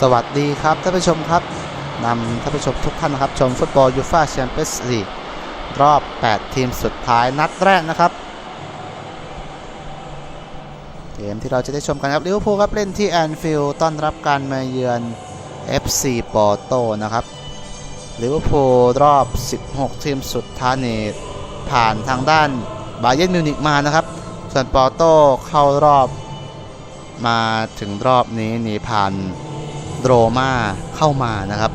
สวัสดีครับท่านผู้ชมครับนำท่านผู้ชมทุกท่านนะครับ ชมฟุตบอลยูฟ่าแชมเปี้ยนส์ลีกรอบ 8 ทีมสุดท้ายนัดแรกนะครับ เกมที่เราจะได้ชมกันครับลิเวอร์พูลครับเล่นที่แอนฟิลด์ต้อนรับการมาเยือน FC ปอร์โตนะครับลิเวอร์พูลรอบ 16 ทีมสุดท้ายนี่ผ่านทางด้านบาเย r n นมิวนิกมานะครับ ส่วนปอร์โตเข้ารอบมาถึงรอบนี้นี่ผ่าน โรม่าเข้ามานะครับ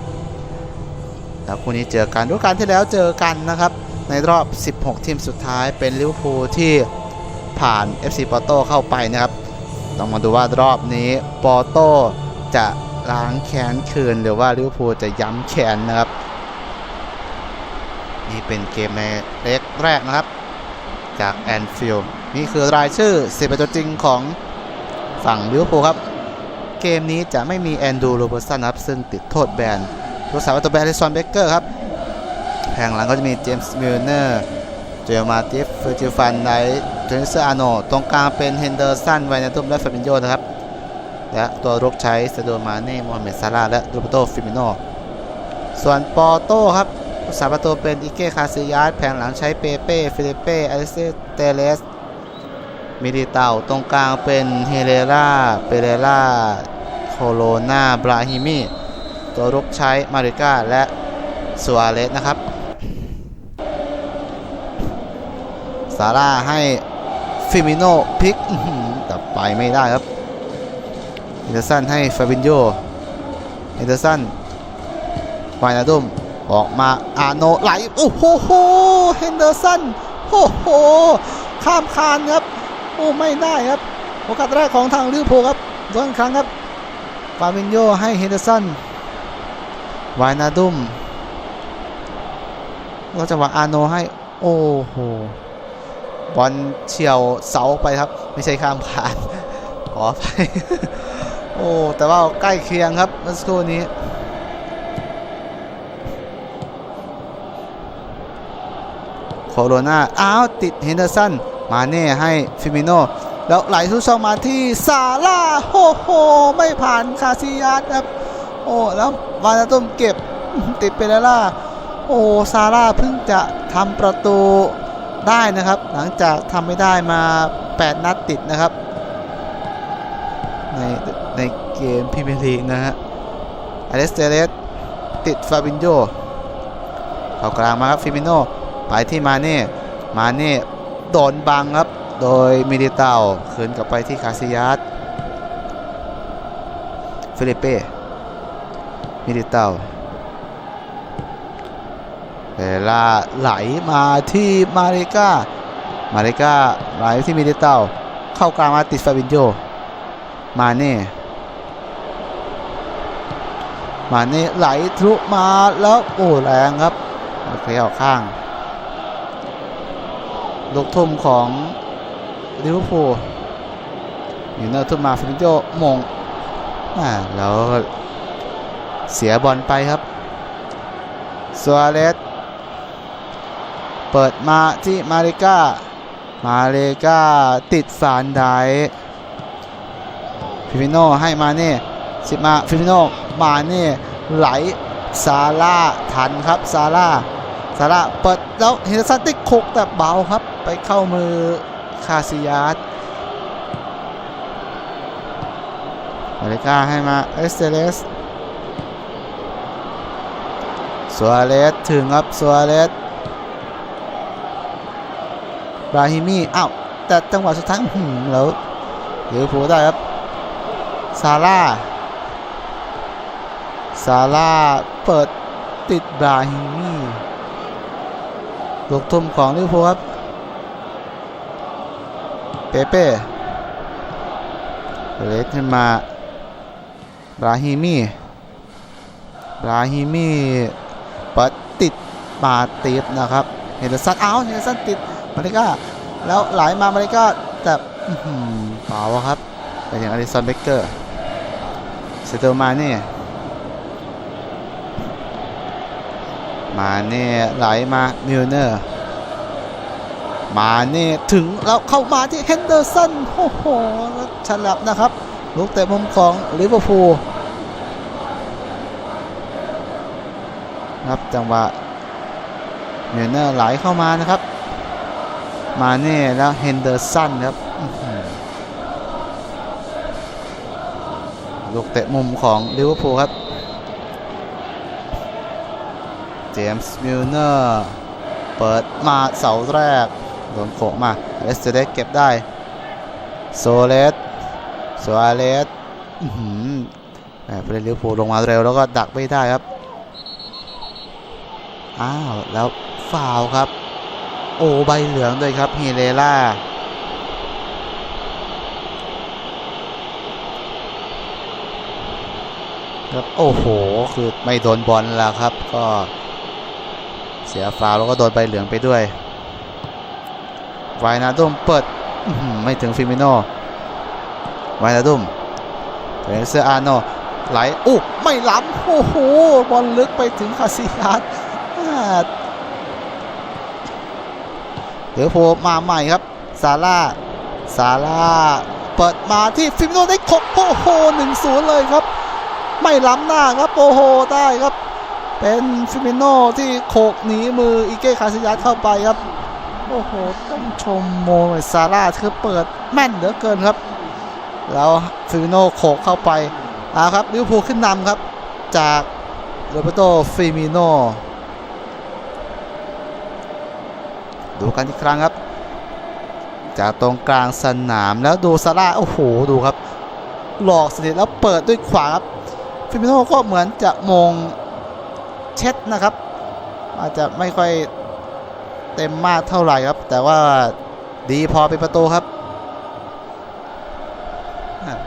แล้วคู่นี้เจอกันดูกาลที่แล้วเจอกันนะครับ ในรอบ 16 ทีมสุดท้ายเป็นลิเวอร์พูลที่ผ่าน FC ปอร์โตเข้าไปนะครับต้องมาดูว่ารอบนี้ปอร์โตจะล้างแค้นคืนหรือว่าลิเวอร์พูลจะย้ำแค้นนะครับ นี่เป็นเกมในเล็กแรกนะครับ จากแอนฟิลด์นี่คือรายชื่อสิบตัวจริงของฝั่งลิเวอร์พูลครับ เกมนี้จะไม่มีแอนดูโรเบอร์สันครับซึ่งติดโทษแบนรักษาประตูแบนเลซอนเบเกอร์ครับแผงหลังก็จะมีเจมส์มิลเนอร์เจลมาติฟเฟอร์จิฟันไนท์เทนนิสอาโนตรงกลางเป็นเฮนเดอร์สันไวนาตุมและฟาบินโยนะครับและตัวรุกใช้เซโดมาเน่โมฮัมเหม็ดซาลาและโรเบโตฟิมิโนส่วนปอโต้ครับรักษาประตูเป็นอิเกคาซิยาสแผงหลังใช้เปเป้ฟิลิเป้อเลสเตเลส มิลิเตาตรงกลางเป็นเฮเรราเปเรราโคโลนาบราฮิมีตัวรุกใช้มาริก้าและซัวเรสนะครับซาร่าให้ฟิมิโนพิกแต่ไปไม่ได้ครับเฮนเดอร์สันให้ฟาบินโยเฮนเดอร์สันไวนาดุมออกมาอาโนไหลโอ้โหเฮนเดอร์สันโอ้โหข้ามคานครับ อ้ไม่ได้ครับโอกาสแรกของทางลิเวอร์พูลครับโดนอีกครั้งครับฟาบินโยให้เฮนเดอร์สันวายนาดุมแล้วจังหวะอาโนให้โอ้โหบอลเฉียวเสาไปครับ ไม่ใช่ข้ามคานขอไปโอ้แต่ว่าใกล้เคียงครับเมื่อสักครู่นี้โคโรนาอ้าวติดเฮนเดอร์สัน มาเน่ให้ฟิมิโนแล้วไหลทุกช่องมาที่ซาร่าโอโห ไม่ผ่านคาซิยัสครับ โอ้แล้ววานาตุมเก็บติดเปเรล่าโอ้ซาร่าเพิ่งจะทำประตูได้นะครับ หลังจากทำไม่ได้มา 8 นัดติดนะครับ ในในเกมพรีเมียร์ลีกนะฮะอเลสเตเรสติดฟาบินโยเข้ากลางมาครับฟิมิโนไปที่มาเน่ มาเน่ โดนบังครับ โดยมิลิเตาคืนกลับไปที่คาซิยัสฟิลิเป้มิลิเตาเวลาไหลมาที่มาริก้า มาริก้าไหลที่มิลิเตาเข้ากลางมาติดฟาบินโยมาเน่มาเน่ไหลทะลุมาแล้วโอ้แรงครับโอเคออกข้าง ลูกทุ่มของลิเวอร์พูลอยู่เนอร์ทุ่มมาฟิมิโจมงอ่าแล้วเสียบอลไปครับซัวเรสเปิดมาที่มาริก้ามาริก้าติดฟานไดฟิมิโนให้มาเน่สิมาฟิมิโนมาเน่ไหลซาร่าทันครับซาร่าซาร่าเปิดแล้วเฮนเดอร์สันติดคุกแต่เบาครับ ไปเข้ามือคาซิยัสมาริก้าให้มาเอสเตเลสซัวเรสถึงครับซัวเรสบราฮิมีอ้าวแต่จังหวะสุดท้ายหือแล้วเดี๋ยวผูได้ครับซาร่าซาร่าเปิดติดบราฮิมีลูกทุ่มของลิเวอร์พูลครับ เปเป้เลสขึ้นมาบราฮิมีบราฮิมีเปิดติดมาติดนะครับ เฮนเดสันเอาเฮนเดสันติดมาริก้าแล้วไหลมามาริก้าแต่เปล่าครับไปถึงอลิสันเบเกอร์เซโตมาเน่มาเน่ไหลมามิลเนอร์ มาเน่ถึงแล้วเข้ามาที่เฮนเดอร์สันโอ้โหฉลับนะครับลูกเตะมุมของลิเวอร์พูลครับจังหวะเมเนอร์ไหลเข้ามานะครับ มาเน่แล้วเฮนเดอร์สันครับลูกเตะมุมของลิเวอร์พูลครับเจมส์มิลเนอร์ เปิดมาเสาแรก โดนโขกมาเลสเตเดสเก็บได้ โซเลสโซอาเลสแหมผู้เล่นลิเวอร์พูลลงมาเร็วแล้วก็ดักไม่ได้ครับ อ้าว แล้วฟาวล์ครับ โอ้ใบเหลืองด้วยครับเฮเลล่าครับโอ้โห คือไม่โดนบอลแล้วครับ ก็เสียฟาวล์แล้วก็โดนใบเหลืองไปด้วย ไวนาดุมเปิดไม่ถึงฟิมิโนไวนาดุมเฟรนเซอร์อาโนไหลอู้ไม่ล้ำโอ้โหบอลลึกไปถึงคาซิยัสเดี๋ยวโผล่มาใหม่ครับซาร่าซาร่าเปิดมาที่ฟิมิโนได้คกโอ้โหหนึ่งศูนย์เลยครับ ไม่ล้ำหน้าครับโอ้โหได้ครับ เป็นฟิมิโนที่โขกหนีมืออิเก้คาซิยัสเข้าไปครับ โอ้โห ต้องชมโมเมซาร่าคือเปิดแม่นเหลือเกินครับ แล้วฟิโนโขกเข้าไปเอาครับลิเวอร์พูลขึ้นนำครับ จากโรเบโตฟิมิโนดูกันอีกครั้งครับ จากตรงกลางสนามแล้วดูซาร่าโอ้โหดูครับ หลอกสนิทแล้วเปิดด้วยขวาครับฟิมิโนก็เหมือนจะมงเช็ดนะครับ อาจจะไม่ค่อย เต็มมากเท่าไหร่ครับ แต่ว่าดีพอเป็นประตูครับ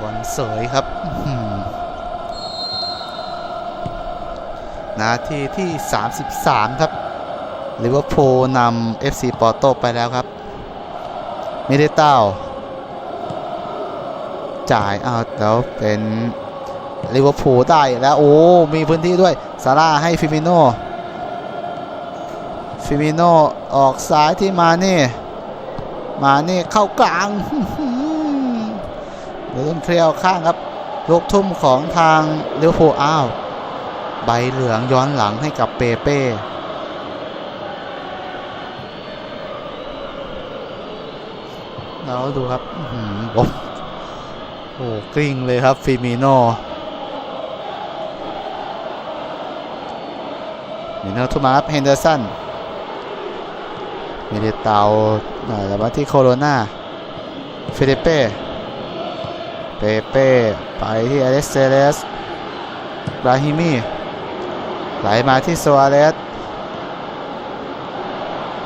บอลเสยครับนาทีที่ 33 ครับลิเวอร์พูลนำ FC ปอร์โตไปแล้วครับมิเดเต้าจ่ายเอาแล้วเป็นลิเวอร์พูลได้แล้ว โอ้ มีพื้นที่ด้วยซาร่าให้ฟิมิโน ฟิมิโนออกซ้ายที่มาเน่มาเน่เข้ากลางเดี๋ยวต้องเคลียร์ข้างครับ ลูกทุ่มของทางเลี้ยวโพอ้าว ใบเหลืองย้อนหลังให้กับเปเป้แล้วดูครับโอ้โอ้กลิ้งเลยครับฟิมิโนมิโนทุมาครับเฮนเดอร์สัน มิเดเตาแล้วมาที่โคโรนาฟิลิเป้เปเป้ไปที่อเล็กเซเลสบราฮิมีไหลมาที่โซอาเลส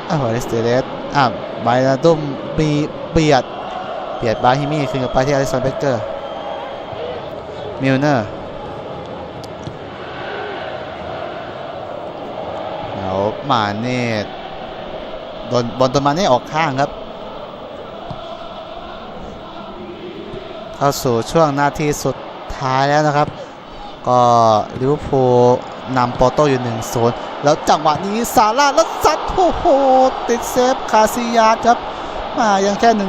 อ้าวอเล็กเซเลสอะไบนาดุมมีเบียดเบียดบราฮิมีขึ้นกับไปที่อเล็กซานเบเกอร์มิลเนอร์แล้วมาเน่ โดนบอลตัวมาเน่ออกข้างครับ เข้าสู่ช่วงนาทีสุดท้ายแล้วนะครับ ก็ลิเวอร์พูลนำโปโตอยู่1-0แล้วจังหวะนี้ซาร่าแล้วซัดโอ้โหติดเซฟคาซิยาสครับมายังแค่1-0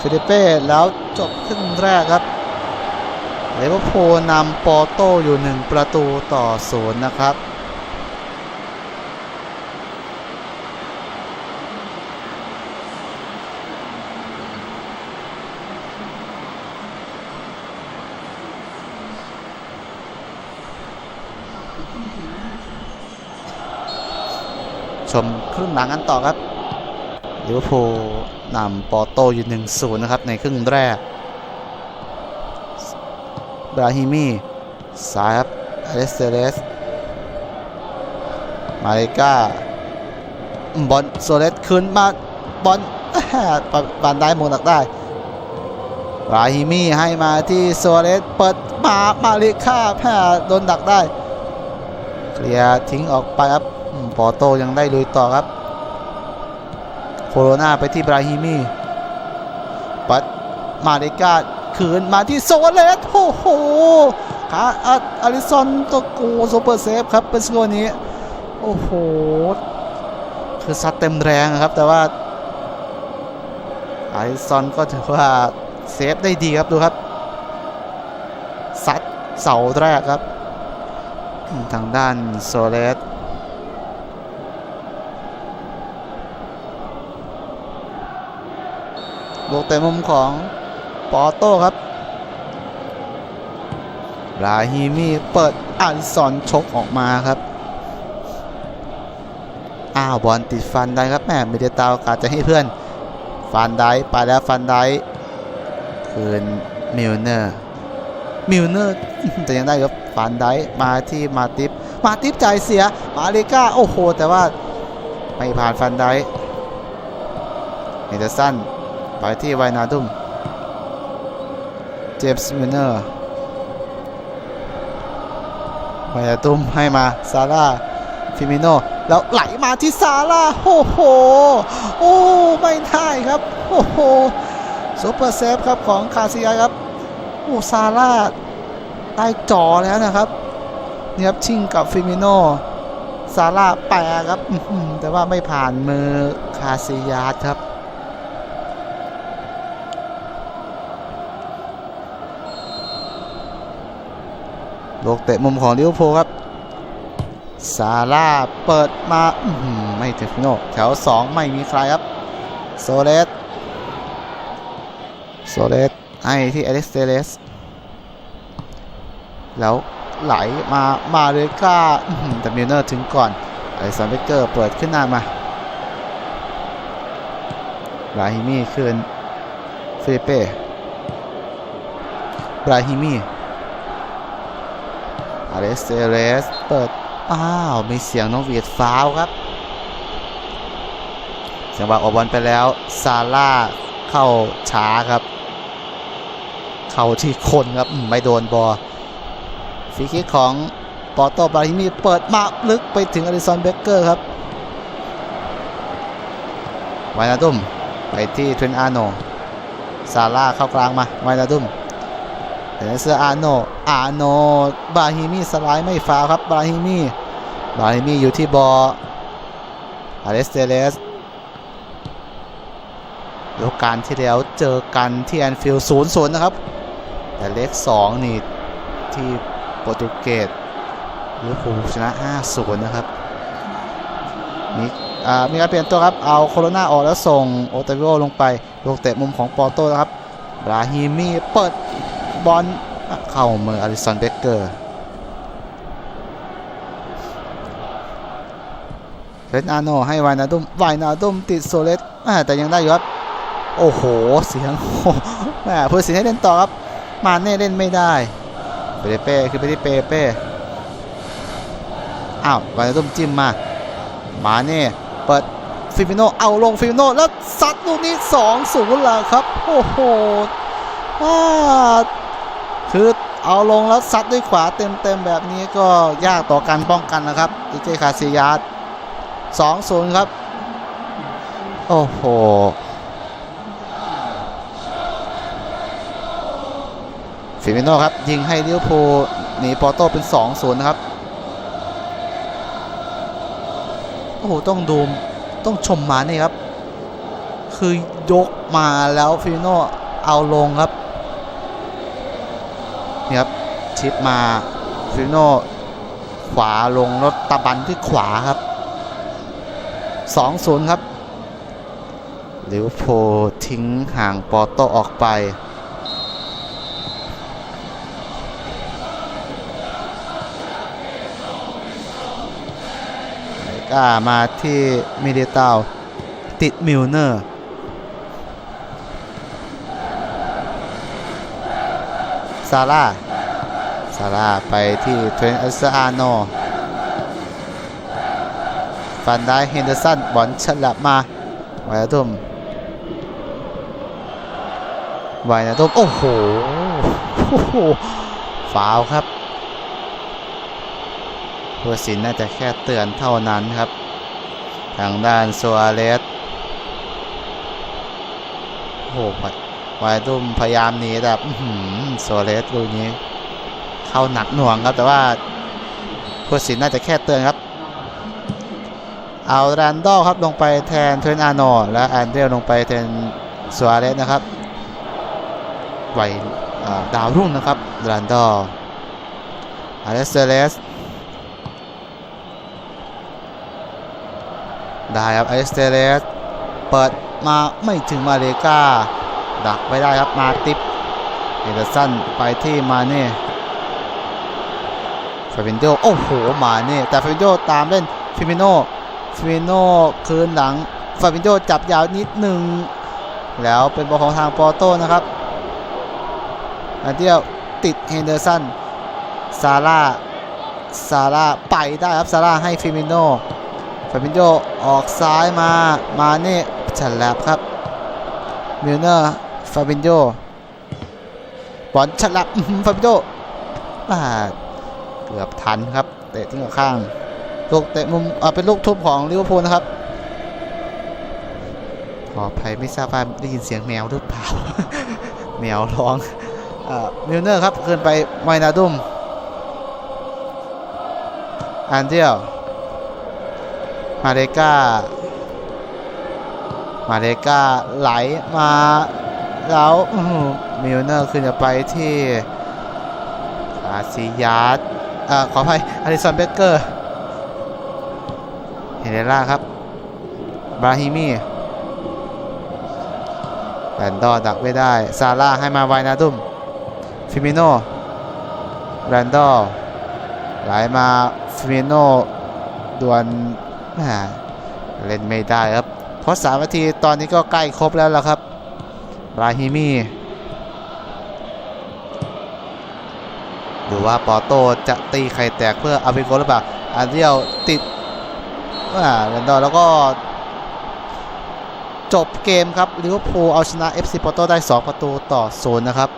ฟิลิเป้แล้วจบครึ่งแรกครับลิเวอร์พูลนำโปโตอยู่ 1 ประตูต่อ0นะครับ ชมครึ่งหลังกันต่อครับลิเวอร์พูลนำปอโตอยู่1-0นย์นะครับในครึ่งแรกบราฮิมีซ้ายครับอเลสเตเรสมาเลกาบอลโซเลสคืนมาบอลบานได้มงดักได้บราฮิมีให้มาที่โซเลสเปิดมามาเลกาแพ้โดนดักได้ เคลียร์ทิ้งออกไปครับ ปอโตยังได้ลุยต่อครับ โคโรนาไปที่บราฮิมีปัดมาเดกาคืนมาที่โซเลสโอ้โหขาอาริซอนตโกซูเปอร์เซฟครับเป็นสกอร์นี้ โอ้โห คือซัดเต็มแรงครับ แต่ว่าอาริซอนก็ถือว่าเซฟได้ดีครับดูครับซัดเสาแรกครับ ทางด้านโซเลส ลูกเตะมุมของปอโต้ครับราฮิมีเปิดอันซอนชกออกมาครับ อ้าวบอลติดฟันได้ครับแม่มิเดตาโอกาสจะให้เพื่อน ฟันได้ไปแล้วฟันได้คืนมิลเนอร์มิลเนอร์แต่ยังได้ครับฟันได้มาที่มาติฟมาติฟจ่ายเสียมาเลก้าโอ้โห แต่ว่าไม่ผ่านฟันได้เฮนเดอร์สัน ไปที่ไวนาดุมเจมส์มิเนอร์ไวนาดุมให้มาซาร่าฟิมิโนแล้วไหลมาที่ซาร่าโอ้โหโอ้ไม่ได้ครับโอ้โหซูเปอร์เซฟครับของคาซิยาครับโอ้ซาร่าได้จอแล้วนะครับนี่ครับชิงกับฟิมิโนซาร่าแปรครับแต่ว่าไม่ผ่านมือคาซิยาครับ ลูกเตะมุมของลิเวอร์พูลครับซาร่าเปิดมาไม่ถึงฟิมิโนแถว 2 ไม่มีใครครับ โซเลสโซเลสให้ที่เอเล็กซ์เตเลส แล้วไหลมามาเลยกล้าอื้อหือแต่มิลเนอร์ถึงก่อนไอซันเบเกอร์เปิดขึ้นหน้ามาบราฮิมีคืนฟิลิเป้บราฮิมี อเล็กซ์เตเลสเปิด อ้าว มีเสียงน้องเวียดฟาวครับจังหวะออกบอลไปแล้ว ซาร่าเข้าช้าครับ เข้าที่คนครับไม่โดนบอลฟรีคิกของปอโตบราฮิมีเปิดมาลึกไปถึงอลิสันเบเกอร์ครับไวนาดุมไปที่เทรนอาโนซาร่าเข้ากลางมาไวนาดุม เดนเซอร์อาโนอาโนบราฮิมีสไลด์ไม่ฟาวครับบราฮิมีบราฮิมีอยู่ที่บออาเลสเตเลสฤดูกาลที่แล้วเจอกันที่แอนฟิลด์0-0นย์ศูนย์นะครับ แต่เลข2นี่ที่โปรตุเกสลิเวอร์พูลชนะ5-0นะครับมีอ่ามีการเปลี่ยนตัวครับ เอาโคโรนาออกแล้วส่งโอตาวิโอลงไปลูกเตะมุมของปอร์โต้นะครับบราฮิมีเปิด บอลเข้ามืออลิสันเบเกอร์เรนอาโนให้วายนาดุมวายนาดุมติดโซเลสแต่ยังได้อยู่ครับ โอ้โห เสียงแหม่เพื่อสินให้เล่นต่อครับ มาเน่เล่นไม่ได้เปเป้คือไปที่เปเป้อ้าววายนาดุมจิ้มมา มาเน่เปิดฟิมิโนเอาลงฟิมิโนแล้วซัดลูกนี้2 0แล้วครับ โอ้โหอ่า คือเอาลงแล้วซัดด้วยขวาเต็มๆแบบนี้ก็ยากต่อการป้องกันนะครับดีเจคาซิยาสสองศูนย์ครับ โอ้โหฟิมิโน่ครับ ยิงให้ลิเวอร์พูลหนีปอโต้เป็น2-0นะครับ โอ้โห ต้องดูต้องชมมานี่ครับ คือยกมาแล้วฟิมิโน่เอาลงครับ นี่ครับชิปมาฟิโนขวาลงแล้วตะบันที่ขวาครับ2-0 ครับลิวอร์พูลทิ้งห่างปอโตออกไปก็มาที่มิเดตาติดมิลเนอร์ ซาร่าซาร่าไปที่เทรนอัลซอาโนฟันได้เฮนเดอร์สันบอลฉลับมาไวนาดุมไวนาดุมโอ้โหโอ้โหฟาวครับผู้สินน่าจะแค่เตือนเท่านั้นครับ ทางด้านโซอาเลสโอ้โห วายรุ่มพยายามหนีแบบโซเลสลูกนี้ เข้าหนักหน่วงครับ แต่ว่าผู้สินน่าจะแค่เตือนครับ เอาแรนดอลครับลงไปแทนเทรนอาโนและแอนเดรียลงไปแทนสัวเลสนะครับวัยดาวรุ่งนะครับแรนดอลอเลสเซเลสได้ครับอเลสเซเลสเปิดมาไม่ถึงมาเลกา ดักไว้ได้ครับมาติปเฮเดอร์สันไปที่มาเน่ฟาบินโยโอ้โหมาเน่แต่ฟาบินโยตามเล่นฟิมิโนฟิมิโนคืนหลังฟาบินโยจับยาวนิดหนึ่งแล้วเป็นบอลของทางปอโต้นะครับอันเดียวติดเฮนเดอร์สันซาร่าซาร่าไปได้ครับซาร่าให้ฟิมิโนฟาบินโยออกซ้ายมามาเน่ฉลับครับมิลเนอร์ ฟาบินโยบอลฉลับฟาบินโยอ่าเกือบทันครับ เตะทิ้งข้างลูกเตะมุมอ่าเป็นลูกทุบของลิเวอร์พูลนะครับขออภัยไม่ทราบว่าได้ยินเสียงแมวหรือเปล่า แมวร้องมิลเนอร์ครับขึ้นไปไมนาดุมอันเดียวมาเลกามาเลกาไหลมา แล้วมิลเนอร์ขึ้นจะไปที่อาซิยาร์ดอ่าขออภัยอลิสันเบเกอร์เฮเดล่าครับบราฮิมีแลนดอดักไม่ได้ ซาร่าให้มาไวนาดุมฟิมิโนแรนดอร์ไหลมาฟิมิโนดวลเล่นไม่ได้ครับเพราะสามนาทีตอนนี้ก็ใกล้ครบแล้วล่ะครับ ราฮิมีหรือว่าปอโตจะตีไข่แตกเพื่อเอาไปโกหรือเปล่าอันเดียวติดอ่าแลนดอแล้วก็ จบเกมครับลิเวอร์พูลเอาชนะ FC ปอโตได้ 2 ประตูต่อศูนย์นะครับ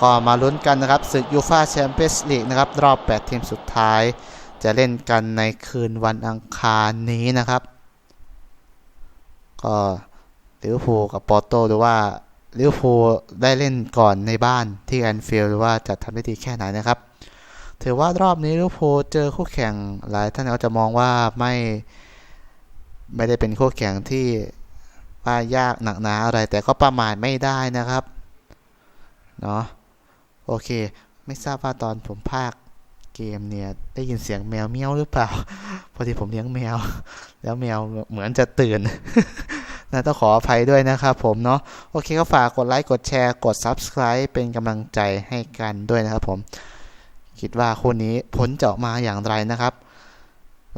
ก็มาลุ้นกันนะครับศึกยูฟาแชมเปี้ยนส์ลีกนะครับ รอบ 8 ทีมสุดท้าย จะเล่นกันในคืนวันอังคารนี้นะครับ ก็ ลิเวอร์พูลกับปอร์โตหรือว่าลิเวอร์พูลได้เล่นก่อนในบ้านที่แอนฟิลด์หรือว่าจะทำได้ดีแค่ไหนนะครับ ถือว่ารอบนี้ลิเวอร์พูลเจอคู่แข่งหลายท่านก็จะมองว่าไม่ไม่ได้เป็นคู่แข่งที่ว่ายากหนักหนาอะไรแต่ก็ประมาทไม่ได้นะครับเนาะโอเค ไม่ทราบว่าตอนผมพากเกมเนี่ยได้ยินเสียงแมวเมี้ยวหรือเปล่า พอดีผมเลี้ยงแมว แล้วแมวเหมือนจะตื่น นะต้องขออภัยด้วยนะครับผมเนาะโอเคก็ฝากกดไลค์กดแชร์กด Subscribe เป็นกำลังใจให้กันด้วยนะครับผม คิดว่าคู่นี้ผลจะออกมาอย่างไรนะครับ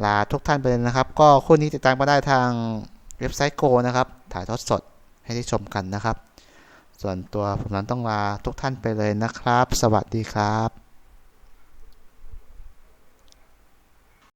ลาทุกท่านไปเลยนะครับ ก็คู่นี้ติดตามมาได้ทางเว็บไซต์โกนะครับ ถ่ายทอดสดให้ได้ชมกันนะครับ ส่วนตัวผมนั้นต้องลาทุกท่านไปเลยนะครับ สวัสดีครับ